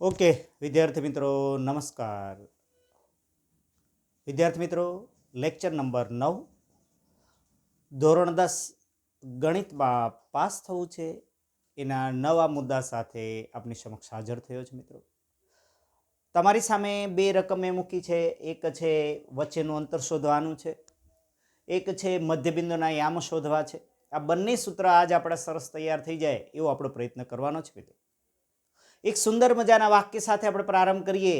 Okay, વિદ્યાર્થી મિત્રો, નમસ્કાર. વિદ્યાર્થી મિત્રો, લેક્ચર નંબર નવ. ધોરણ દસ ગણિતમાં પાસ થવું છે. એના નવા મુદ્દા સાથે આપની સમક્ષ હાજર થયો છે મિત્રો. તમારી સામે બે રકમ એ મૂકી છે. એક છે, વચ્ચેનું અંતર શોધવાનું છે. એક છે, મધ્યબિંદુના યામ શોધવા છે. આ બંને સૂત્ર આજ આપણા સરસ તૈયાર થઈ જાય એવો આપણો પ્રયત્ન કરવાનો છે મિત્રો. એક સુંદર મજાના વાક્ય સાથે આપણે પ્રારંભ કરીએ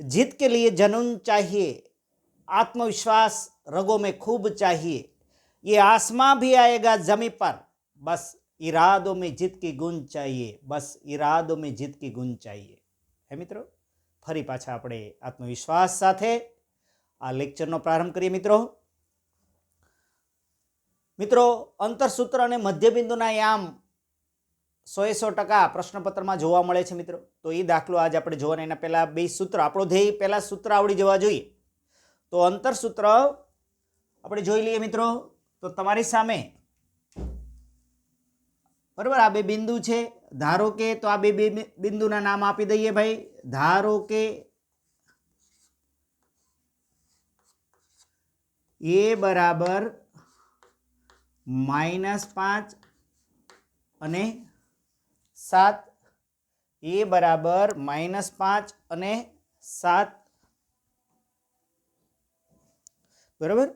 જીત કે लिए जनून चाहिए आत्मविश्वास रगों में खूब चाहिए ये आसमां भी आएगा जमी पर बस इरादों में जीत की गुण चाहिए बस इरादों में जीत की गुण चाहिए હે મિત્રો ફરી પાછા આપણે આત્મવિશ્વાસ સાથે આ લેક્ચરનો પ્રારંભ કરીએ મિત્રો મિત્રો અંતરસૂત્ર અને મધ્યબિંદુના યામ સો એ સો ટકા પ્રશ્નપત્રમાં જોવા મળે છે મિત્રો. તો એ દાખલો આજે આપણે જોવાના. એના પહેલાં બે સૂત્ર. આપણો ધ્યેય પહેલાં સૂત્ર આવડી જવા જોઈએ. તો અંતર સૂત્ર આપણે જોઈ લઈએ મિત્રો. તો તમારી સામે બરાબર આ બે બિંદુ છે. ધારો કે તો આ બે બે બિંદુના નામ આપી દઈએ ભાઈ. ધારો કે એ બરાબર માઇનસ પાંચ અને સાત, એ બરાબર માઇનસ પાંચ અને સાત. બરાબર?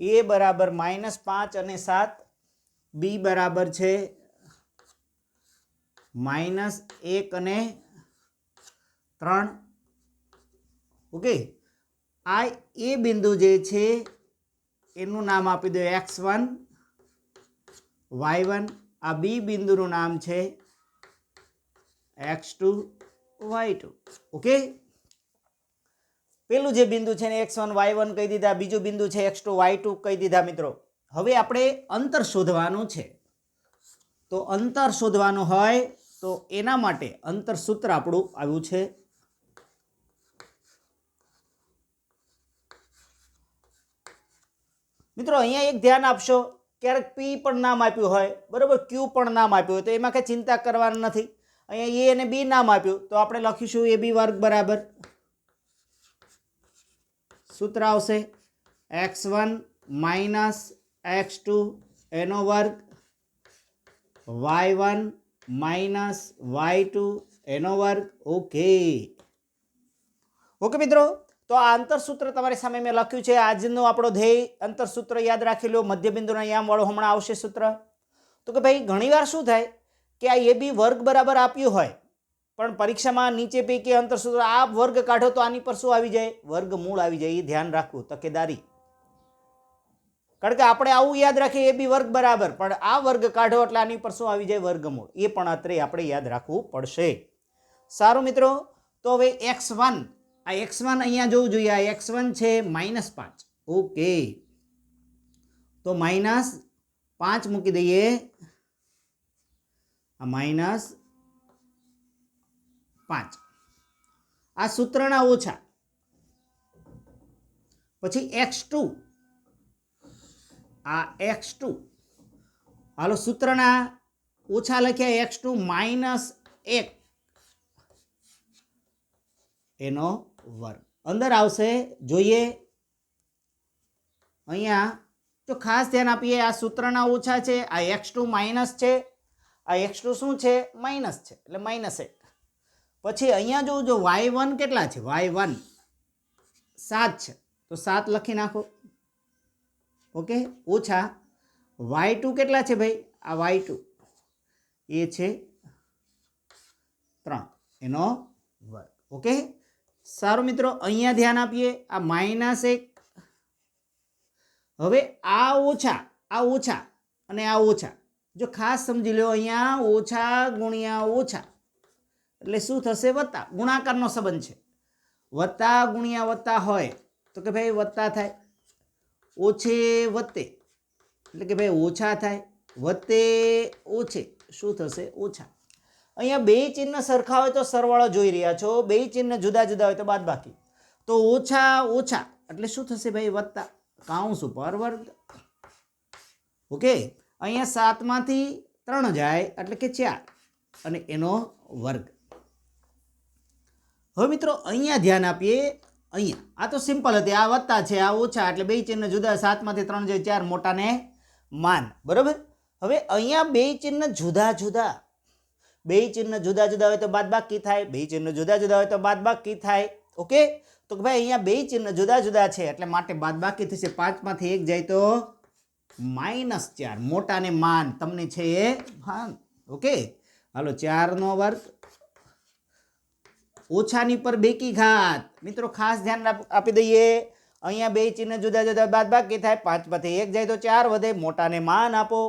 એ બરાબર માઇનસ પાંચ અને સાત. બી બરાબર છે માઇનસ એક અને ત્રણ. ઓકે? આ એ બિંદુ જે છે, એનું નામ આપી દો એક્સ વન. વાય વન, આ બી બિંદુનું નામ છે. X two, Y two. Okay? પેલું જે બિંદુ છે ને એક્સ વન, વાય વન કહી દીધા. બીજું બિંદુ છે એક્સ ટુ, વાય ટુ કહી દીધા મિત્રો. હવે આપણે અંતર શોધવાનું છે. તો અંતર શોધવાનું હોય તો એના માટે અંતર સૂત્ર આપણું આવ્યું છે. મિત્રો, અહીંયા એક ધ્યાન આપશો. ક્યારેક પી પણ નામ આપ્યું હોય, બરાબર ક્યુ પણ નામ આપ્યું હોય, તો એમાં કંઈ ચિંતા કરવાની નથી. અહીંયા એ અને બી નામ આપ્યું, તો આપણે લખીશું એ બી વર્ગ બરાબર. સૂત્ર આવશે X one minus X two એનો વર્ગ Y one minus Y two એનો વર્ગ. ઓકે ઓકે મિત્રો? તો આ અંતરસૂત્ર તમારી સામે મેં લખ્યું છે. આજનો આપણો ધ્યેય અંતરસૂત્ર યાદ રાખી લો. મધ્યબિંદુના યામવાળો હમણાં આવશે સૂત્ર. તો કે ભાઈ, ઘણીવાર શું થાય કે આ એ બી વર્ગ બરાબર આપ્યું હોય, પણ પરીક્ષામાં નીચે પૈકી અંતરસૂત્ર આ વર્ગ કાઢો તો આની પર શું આવી જાય? વર્ગ મૂળ આવી જાય. એ ધ્યાન રાખવું, તકેદારી. કારણ કે આપણે આવું યાદ રાખીએ, એ બી વર્ગ બરાબર, પણ આ વર્ગ કાઢો એટલે આની પર શું આવી જાય? વર્ગમૂળ એ પણ અત્રે આપણે યાદ રાખવું પડશે. સારું મિત્રો, તો હવે એક્સ વન આ એક્સ વન અહીંયા જોવું જોઈએ. આ એક્સ વન છે માઇનસ પાંચ. ઓકે. તો માઇનસ પાંચ મૂકી દઈએ. આ માઇનસ પાંચ. આ સૂત્રના ઓછા. પછી એક્સ ટુ. આ એક્સ ટુ. હાલો, સૂત્રના ઓછા લખ્યા એક્સ ટુ માઇનસ એક. એનો વર્ગ અંદર આવશે, જોઈએ. અહીંયા જો ખાસ ધ્યાન આપીએ, આ સૂત્રના ઓછા છે, આ એક્સ ટુ માઇનસ છે. આ એક્સ ટુ શું છે? માઇનસ છે, એટલે માઇનસ એક. પછી અહીંયા જોવું જો વાય વન કેટલા છે? વાય વન સાત છે. તો સાત લખી નાખો. ઓકે? ઓછા. વાય ટુ કેટલા છે ભાઈ? આ વાય ટુ એ છે ત્રણ. એનો વર્ગ. ઓકે? સારું મિત્રો, અહીંયા ધ્યાન આપીએ. આ માઇનસ એક. હવે આ ઓછા આ ઓછા અને આ ઓછા. જો ખાસ સમજી લો અહીંયા ઓછા ગુણ્યા ઓછા. એટલે શું થશે? વત્તા. ગુણાકારનો સંબંધ છે. વત્તા ગુણ્યા વત્તા હોય તો કે ભાઈ વત્તા થાય. ઓછે વત્તે. એટલે કે ભાઈ ઓછા થાય. વત્તે ઓછે. શું થશે? ઓછા. અહીંયા બે ચિહ્ન સરખા હોય તો સરવાળો જોઈ રહ્યા છો. બે ચિહ્ન જુદા જુદા હોય તો બાદ બાકી તો ઓછા ઓછા. એટલે શું થશે ભાઈ? વત્તા. કાઉન્સ ઉપર વર્ગ. ઓકે? અહીંયા સાતમાંથી ત્રણ જાય એટલે કે ચાર. અને એનો વર્ગ. હવે મિત્રો, અહીંયા ધ્યાન આપીએ. અહીંયા. આ તો સિમ્પલ હતી. આ વત્તા છે, આ ઓછા. એટલે બે ચિહ્ન જુદા. સાતમાંથી ત્રણ જાય ચાર. મોટાને માન. બરોબર? હવે અહીંયા બે ચિહ્ન જુદા જુદા. બે ચિહ્ન જુદા જુદા હોય તો બાદબાકી થાય, બે ચિહ્ન જુદા જુદા હોય તો બાદબાકી થાય. ઓકે તો ભાઈ અહીંયા બે ચિહ્ન જુદા જુદા છે, એટલે માટે બાદબાકી થશે. પાંચમાંથી એક જાય તો માઇનસ ચાર. મોટાને માન. તમને છે એ માન. ઓકે હાલો, ચારનો વર્ગ. ઓછાની પર બેકી ઘાત. મિત્રો, ખાસ ધ્યાન આપી દઈએ. અહીંયા બે ચિહ્ન જુદા જુદા બાદ બાકી થાય. પાંચમાંથી એક જાય તો ચાર વધે. મોટાને માન આપો.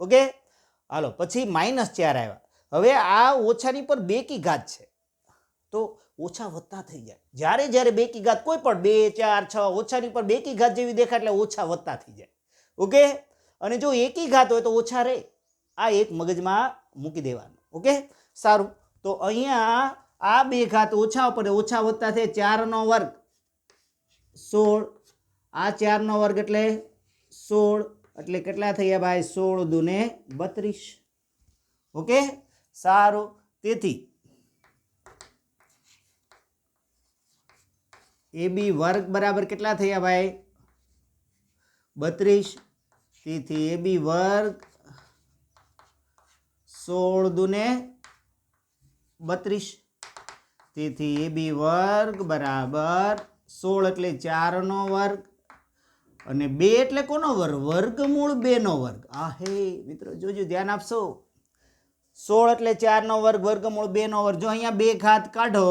ઓકે હાલો, પછી માઇનસ ચાર આવ્યા. હવે આ ઓછાની પર બેકી ઘાત છે. તો ઓછા વધતા થઈ જાય. જ્યારે જ્યારે બે કી ઘાત કોઈ પણ બે, ચાર, છ, ઓછાની પર બેકી ઘાત જેવી દેખાય એટલે ઓછા વધતા થઈ જાય. ઓકે? અને જો એકી ઘાત હોય તો ઓછા રહે. આ એક મગજમાં મૂકી દેવાનું. ઓકે? સારું. તો અહીંયા આ બે ઘાત ઓછા ઉપર ઓછા વધતા છે ચારનો વર્ગ. સોળ. આ ચારનો વર્ગ એટલે સોળ. એટલે કેટલા થયા ભાઈ? સોળ દુને બત્રીસ. ઓકે? સારું. તેથી એ બી વર્ગ બરાબર કેટલા થયા ભાઈ? બત્રીસ. તેથી એ બી વર્ગ સોળ દુને બત્રીસ. તેથી એ બી વર્ગ બરાબર સોળ એટલે ચારનો વર્ગ અને બે એટલે કોનો વર્ગ? વર્ગમૂળ બેનો વર્ગ. આ હે મિત્રો, જોજો, ધ્યાન આપશો. સોળ એટલે ચારનો વર્ગ વર્ગમૂળ બેનો વર્ગ. જો અહીંયા બે ઘાત કાઢો,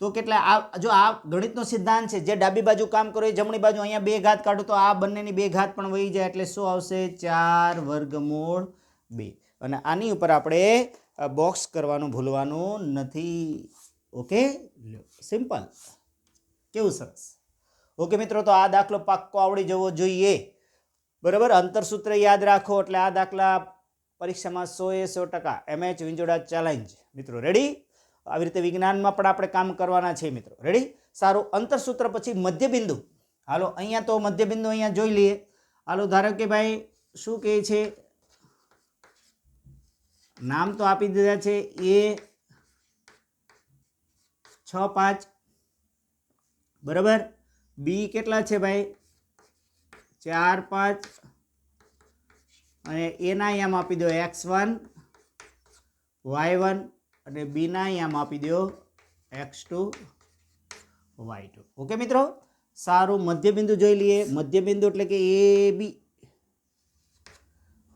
તો કેટલા? આ જો આ ગણિતનો સિદ્ધાંત છે, જે ડાબી બાજુ કામ કરો એ જમણી બાજુ અહીંયા બે ઘાત કાઢો, તો આ બંનેની બે ઘાત પણ વહી જાય. એટલે શું આવશે? ચાર વર્ગમૂળ બે. અને આની ઉપર આપણે બોક્સ કરવાનું ભૂલવાનું નથી. ઓકે? સિમ્પલ કેવું સરસ? ઓકે મિત્રો, તો આ દાખલો પાક્કો આવડી જવો જોઈએ. બરાબર? અંતરસૂત્ર યાદ રાખો એટલે આ દાખલા પરીક્ષામાં સો એ સો ટકા, એમએચ વિંજોડા ચેલેન્જ મિત્રો રેડી આવી રીતે વિજ્ઞાનમાં પણ આપણે કામ કરવાના છે મિત્રો. રેડી સારું અંતરસૂત્ર પછી મધ્યબિંદુ. હાલો, અહીંયા તો મધ્યબિંદુ અહીંયા જોઈ લઈએ. હાલો, ધારો કે ભાઈ, શું કહે છે? નામ તો આપી દીધા છે. એ, છ, પાંચ. બરાબર? બી કેટલા છે ભાઈ? ચાર, પાંચ. અને એના અહીંયા આપી દો એક્સ વન, વાય વન અને બીના અહીંયા આપી દો X two, Y two. Okay મિત્રો? સારું, મધ્યબિંદુ જોઈ લઈએ. મધ્યબિંદુ એટલે કે એ બી.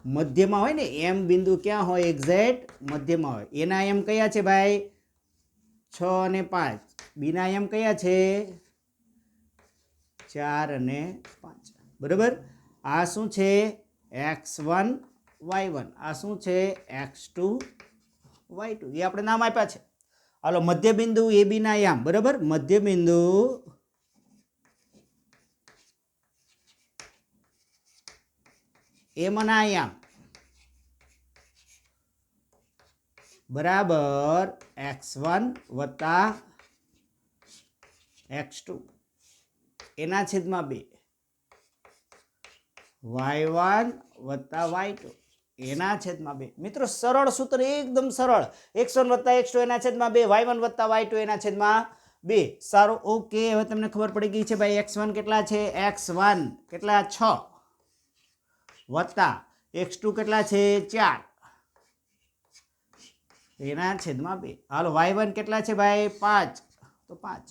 મધ્યમાં હોય ને, એમ બિંદુ ક્યાં હોય? એક્ઝેક્ટ મધ્યમાં હોય. એના એમ કયા છે ભાઈ? છ અને પાંચ. બીના એમ કયા છે? ચાર અને પાંચ. બરાબર? આ શું છે? X one, Y one. આ શું છે? X two, Y two. એ આપણે નામ આપ્યા છે. હાલો, મધ્યબિંદુ એ બીના યામ. બરાબર? મધ્યબિંદુ એમના યામ. બરાબર. એક્સ વન વત્તા એક્સ ટુ. એના છેદમાં બે. વાય વન વત્તા વાય ટુ એના છેદમાં બે. મિત્રો, સરળ સૂત્ર એકદમ સરળ. એક્સ વન વત્તા એક્સ એના છેદમાં બે વાય વન વત્તા વાય ટુ એના છેદમાં બે. સારું, ઓકે, હવે તમને ખબર પડી ગઈ છે ભાઈ, એક્સ વન કેટલા છે? એક્સ વન કેટલા? છ. વત્તા. એક્સ ટુ કેટલા છે? ચાર. એના છેદમાં બે. હાલો વાય વન કેટલા છે ભાઈ? પાંચ. તો પાંચ.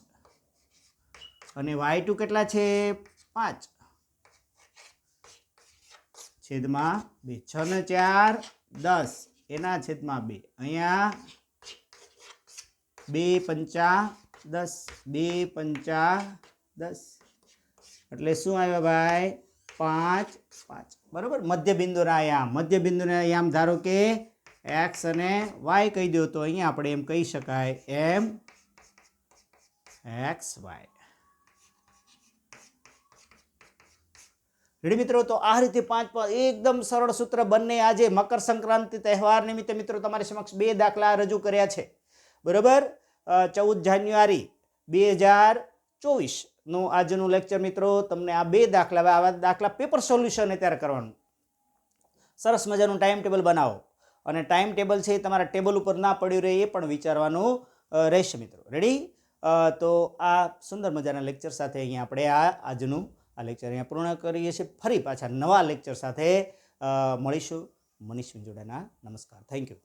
અને વાય ટુ કેટલા છે? પાંચ. છેદમાં બે. છ ને ચાર, દસ. એના છેદમાં બે. અહીંયા બે પંચા દસ. બે પંચા દસ. એટલે શું આવ્યા ભાઈ? પાંચ પાંચ. બરોબર? મધ્યબિંદુના યામ મધ્યબિંદુને આયામ ધારો કે એક્સ અને વાય કહી દો તો અહીંયા આપણે એમ કહી શકાય. એમ એક્સ વાય રેડી મિત્રો, તો આ રીતે પાંચ એકદમ સરળ સૂત્ર બંને આજે મકર સંક્રાંતિ તહેવાર નિમિત્તે મિત્રો તમારી સમક્ષ બે દાખલા રજૂ કર્યા છે. બરોબર? ચૌદ જાન્યુઆરી બે હજાર ચોવીસનું આજનું લેક્ચર મિત્રો, તમને આ બે દાખલા આવા દાખલા પેપર સોલ્યુશન અત્યારે કરવાનું. સરસ મજાનું ટાઈમ ટેબલ બનાવો. અને ટાઈમ ટેબલ છે એ તમારા ટેબલ ઉપર ના પડ્યું રહે એ પણ વિચારવાનું રહેશે મિત્રો. રેડી તો આ સુંદર મજાના લેક્ચર સાથે અહીંયા આપણે આ આજનું આ લેક્ચર અહીંયા પૂર્ણ કરીએ છીએ. ફરી પાછા નવા લેક્ચર સાથે મળીશું. મનીષ વિંજોડાના નમસ્કાર. Thank you